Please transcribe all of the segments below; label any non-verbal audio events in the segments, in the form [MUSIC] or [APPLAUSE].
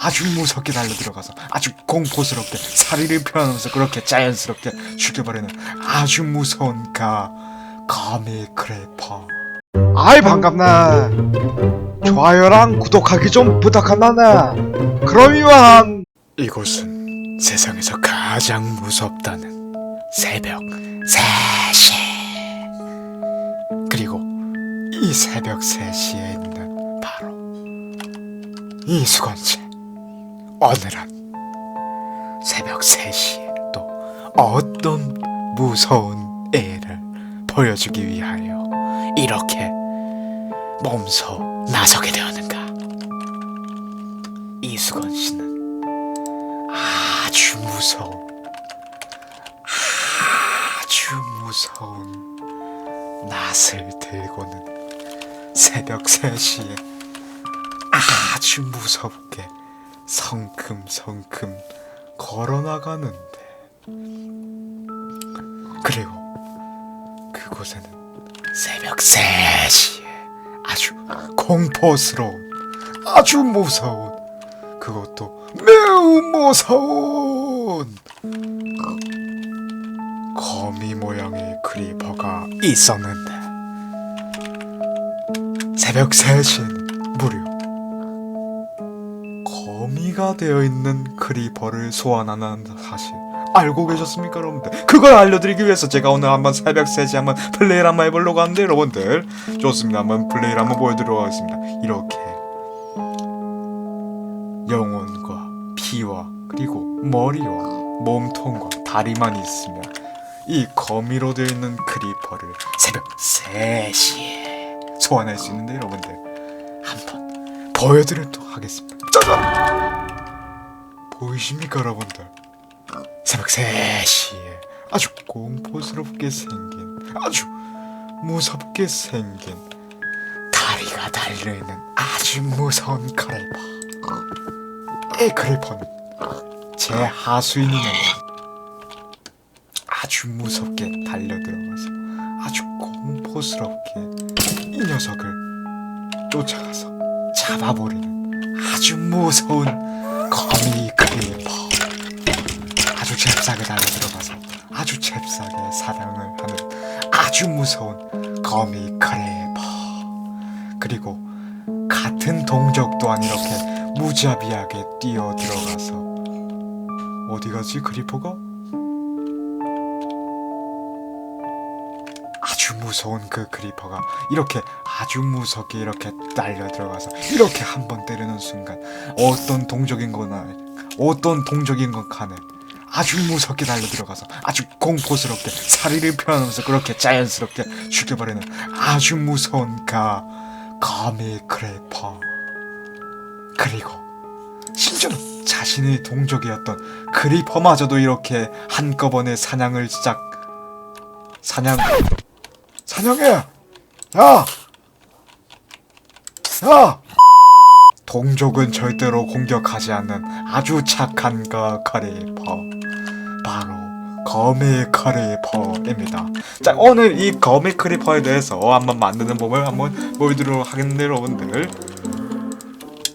아주 무섭게 달려 들어가서 아주 공포스럽게 사리를 표현하면서 그렇게 자연스럽게 죽여버리는 아주 무서운 가? 거미 크래퍼. 아이 반갑네 좋아요랑 구독하기 좀 부탁한다네 그럼 이만 이곳은 세상에서 가장 무섭다는 새벽 3시. 그리고 이 새벽 3시에 있는 바로 이 수건씨 오늘은 새벽 3시에 또 어떤 무서운 애를 보여주기 위하여 이렇게 몸소 나서게 되었는가? 이수건 씨는 아주 무서운 아주 무서운 낫을 들고는 새벽 3시에 아주 무섭게 성큼성큼 걸어나가는데. 그리고 그곳에는 새벽 3시에 아주 공포스러운 아주 무서운 그것도 매우 무서운 거미 모양의 크리퍼가 있었는데. 새벽 3시에는 무려 거미가 되어 있는 크리퍼를 소환하는 사실 알고 계셨습니까 여러분들? 그걸 알려드리기 위해서 제가 오늘 한번 새벽 3시 한번 플레이를 한번 해보려고 하는데 여러분들. 좋습니다. 한번 플레이를 한번 보여드리도록 하겠습니다. 이렇게 영혼과 피와 그리고 머리와 몸통과 다리만 있으면 이 거미로 되어 있는 크리퍼를 새벽 3시에 소환할 수 있는데 여러분들. 한번 보여드리도록 하겠습니다. 짜잔 보이십니까 여러분들? 새벽 3시에 아주 공포스럽게 생긴 아주 무섭게 생긴 다리가 달려있는 아주 무서운 크리퍼. 이 크리퍼는 제 하수인이면 아주 무섭게 달려들어가서 아주 공포스럽게 이 녀석을 쫓아가서 잡아버리는 아주 무서운 거미 잽싸게 달려들어가서 아주 잽싸게 사냥을 하는 아주 무서운 거미 크리퍼 그리고 같은 동족 또한 이렇게 무자비하게 뛰어 들어가서 어디 가지 크리퍼가? 아주 무서운 그 크리퍼가 이렇게 아주 무섭게 이렇게 달려 들어가서 이렇게 한 번 때리는 순간 어떤 동족인 거나 어떤 동족인 건 간에 아주 무섭게 달려 들어가서 아주 공포스럽게 사리를 표현하면서 그렇게 자연스럽게 죽여버리는 아주 무서운 가 거미 크래퍼 그리고 심지어는 자신의 동족이었던 크리퍼마저도 이렇게 한꺼번에 사냥을 시작 사냥 사냥해 야! 야! 동족은 절대로 공격하지 않는 아주 착한 가 크리퍼 바로 거미 크리퍼입니다 자 오늘 이 거미 크리퍼에 대해서 한번 만드는 법을 한번 보여드리도록 하겠는데 여러분들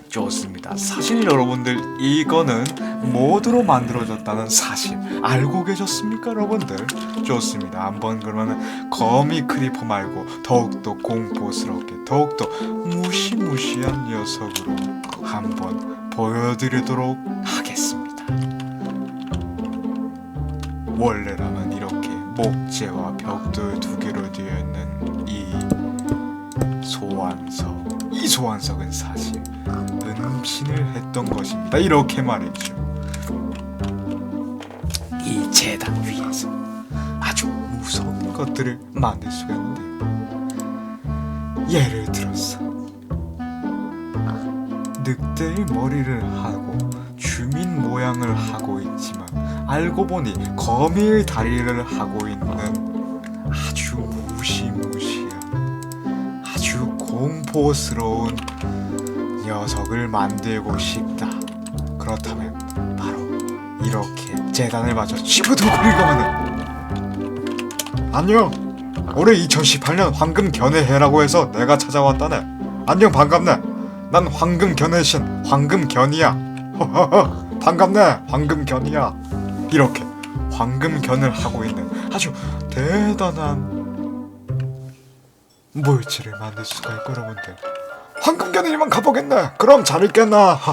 좋습니다. 사실 여러분들 이거는 모드로 만들어졌다는 사실 알고 계셨습니까, 여러분들? 좋습니다. 한번 그러면 거미 크리퍼 말고 더욱더 공포스럽게 더욱더 무시무시한 녀석으로 한번 보여드리도록 하겠습니다. 원래라면 이렇게 목재와 벽돌 두 개로 되어 있는 이 소환석. 이 소환석은 사실 은신을 했던 것입니다. 이렇게 말했죠. 이 재단 위에서 아주 무서운 것들을 만들 수가 있는데요. 예를 들어서 늑대의 머리를 하고 주민 모양을 하고 있지만 알고 보니 거미의 다리를 하고 있는 아주 무시무시한 아주 공포스러운 녀석을 만들고 싶다. 그렇다면 바로 이렇게 재단을 쥐부터 긁으면은 안녕. 올해 2018년 황금 견해해라고 해서 내가 찾아왔다네. 안녕 반갑네. 난 황금 견해신 황금 견이야. [LAUGHS] 반갑네 황금 견이야 이렇게 황금견을 하고 있는 아주 대단한 물질을 만들 수가 있고 여러분들. 황금견이만 가보겠네. 그럼 잘 있겠나? [LAUGHS]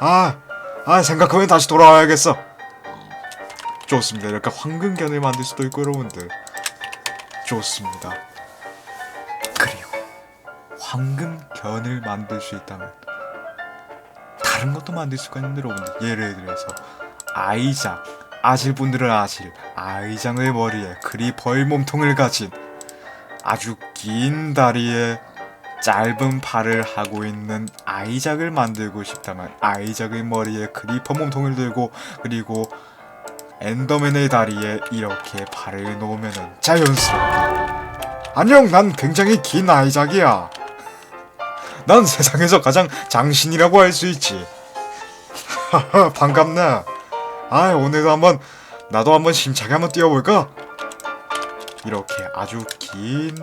아, 아 생각하면 다시 돌아와야겠어. 좋습니다. 이렇게 황금견을 만들 수도 있고 여러분들. 좋습니다. 그리고 황금견을 만들 수 있다면 다른 것도 만들 수가 있는데 여러분들. 예를 들어서 아이장 아실 분들은 아실 아이장의 머리에 크리퍼의 몸통을 가진 아주 긴 다리에 짧은 팔을 하고 있는 아이작을 만들고 싶다면 아이작의 머리에 크리퍼 몸통을 들고 그리고 엔더맨의 다리에 이렇게 발을 놓으면은 자연스럽게. 안녕 난 굉장히 긴 아이작이야. 난 세상에서 가장 장신이라고 할 수 있지. [LAUGHS] 반갑네 아 오늘도 한번 나도 한번 심차게 한번 뛰어볼까? 이렇게 아주 긴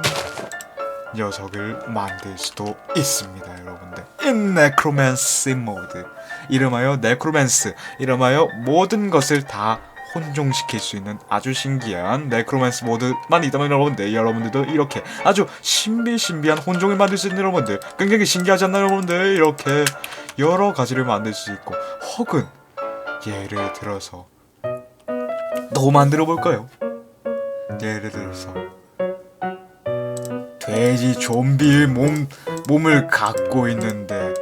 녀석을 만들 수도 있습니다 여러분들. 인 네크로맨스 모드 이름하여 네크로맨스 이름하여 모든 것을 다 혼종시킬 수 있는 아주 신기한 네크로맨스 모드만 있다면 여러분들 여러분들도 이렇게 아주 신비신비한 혼종을 만들 수 있는 여러분들 굉장히 신기하지 않나요 여러분들? 이렇게 여러 가지를 만들 수 있고 혹은 예를 들어서 또 만들어 볼까요? 예를 들어서 돼지 좀비의 몸 몸을 갖고 있는데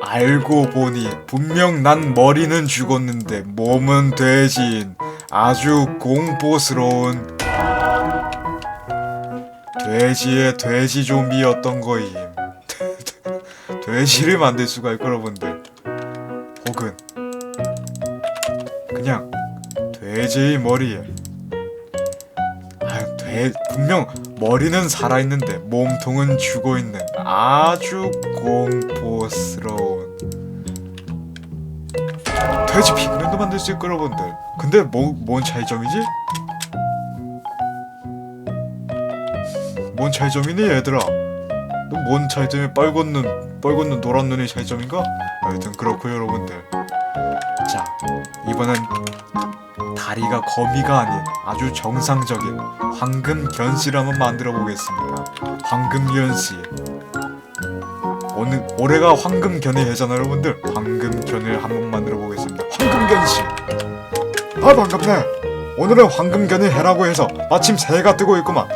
알고 보니 분명 난 머리는 죽었는데 몸은 돼지인 아주 공포스러운 돼지의 돼지 좀비였던 거임. [LAUGHS] 돼지를 만들 수가 있고 여러분들 돼지의 머리에. 아, 돼 분명 머리는 살아있는데 몸통은 죽어있는 아주 공포스러운. 돼지 피그맨도 만들 수 있고 여러분들 근데 뭐, 뭔 차이점이지? 뭔 차이점이니 얘들아? 너뭔 차이점이 빨간 눈 빨간 눈 노란 눈의 차이점인가? 하여튼 그렇고 여러분들. 자 이번엔 다리가 거미가 아닌 아주 정상적인 황금 견씨를 한번 만들어 보겠습니다. 황금 견씨. 오늘 올해가 황금 견의 해잖아 여러분들. 황금 견을 한번 만들어 보겠습니다. 황금견씨. 아 반갑네. 오늘은 황금 견의 해라고 해서 마침 새해가 뜨고 있구만.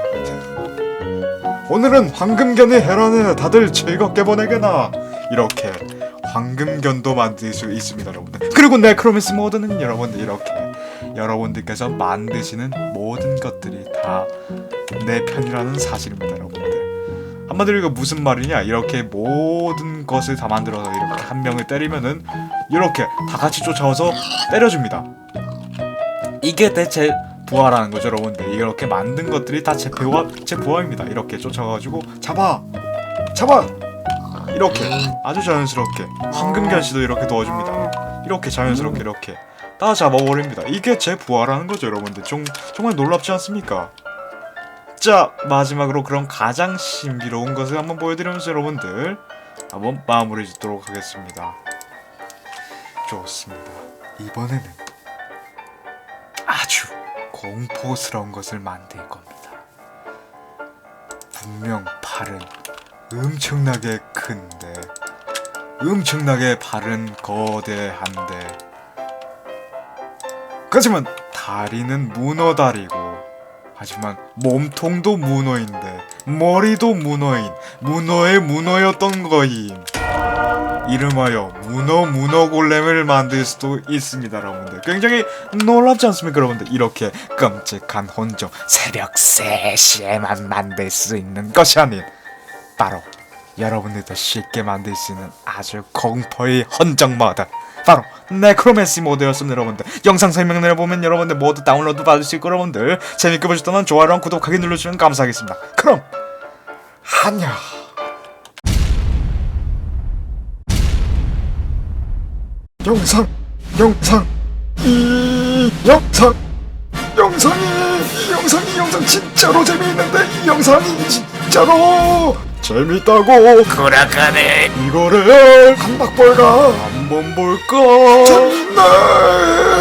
오늘은 황금견의 해라네 다들 즐겁게 보내게나. 이렇게 황금견도 만들 수 있습니다 여러분들. 그리고 네크로맨스 모드는 여러분들 이렇게 여러분들께서 만드시는 모든 것들이 다 내 편이라는 사실입니다, 여러분들. 한마디로 이거 무슨 말이냐? 이렇게 모든 것을 다 만들어서 이렇게 한 명을 때리면은 이렇게 다 같이 쫓아와서 때려줍니다. 이게 대체 부하라는 거죠, 여러분들. 이렇게 만든 것들이 다 제 부하, 제 부하입니다. 이렇게 쫓아가지고 잡아, 잡아. 이렇게 아주 자연스럽게 황금견 씨도 이렇게 도와줍니다. 이렇게 자연스럽게 이렇게 다 잡아버립니다. 이게 제 부하라는 거죠, 여러분들. 좀, 정말 놀랍지 않습니까? 자, 마지막으로 그럼 가장 신비로운 것을 한번 보여드리면서 여러분들 한번 마무리 짓도록 하겠습니다. 좋습니다. 이번에는 아주 공포스러운 것을 만들 겁니다. 분명 팔은 엄청나게 큰데, 엄청나게 발은 거대한데, 하지만 다리는 문어 다리고 하지만 몸통도 문어인데 머리도 문어인 문어의 문어였던 거임. 이름하여 문어 문어 골렘을 만들 수도 있습니다 여러분들. 굉장히 놀랍지 않습니까 여러분들? 이렇게 끔찍한 혼종 새벽 3시에만 만들 수 있는 것이 아닌 바로 여러분들도 쉽게 만들 수 있는 아주 공포의 헌정 모드 바로 네크로맨시 모드였습니다 여러분들. 영상 설명란을 보면 여러분들 모두 다운로드 받을 수 있고 여러분들. 재밌게 보셨다면 좋아요랑 구독하기 눌러주시면 감사하겠습니다. 그럼 안녕! 영상 영상 이 영상 영상이 이 영상이 영상 진짜로 재미있는데 이 영상이 진짜로 재밌다고. 구락하네. 이거를 한박벌가 한번 볼까? 정말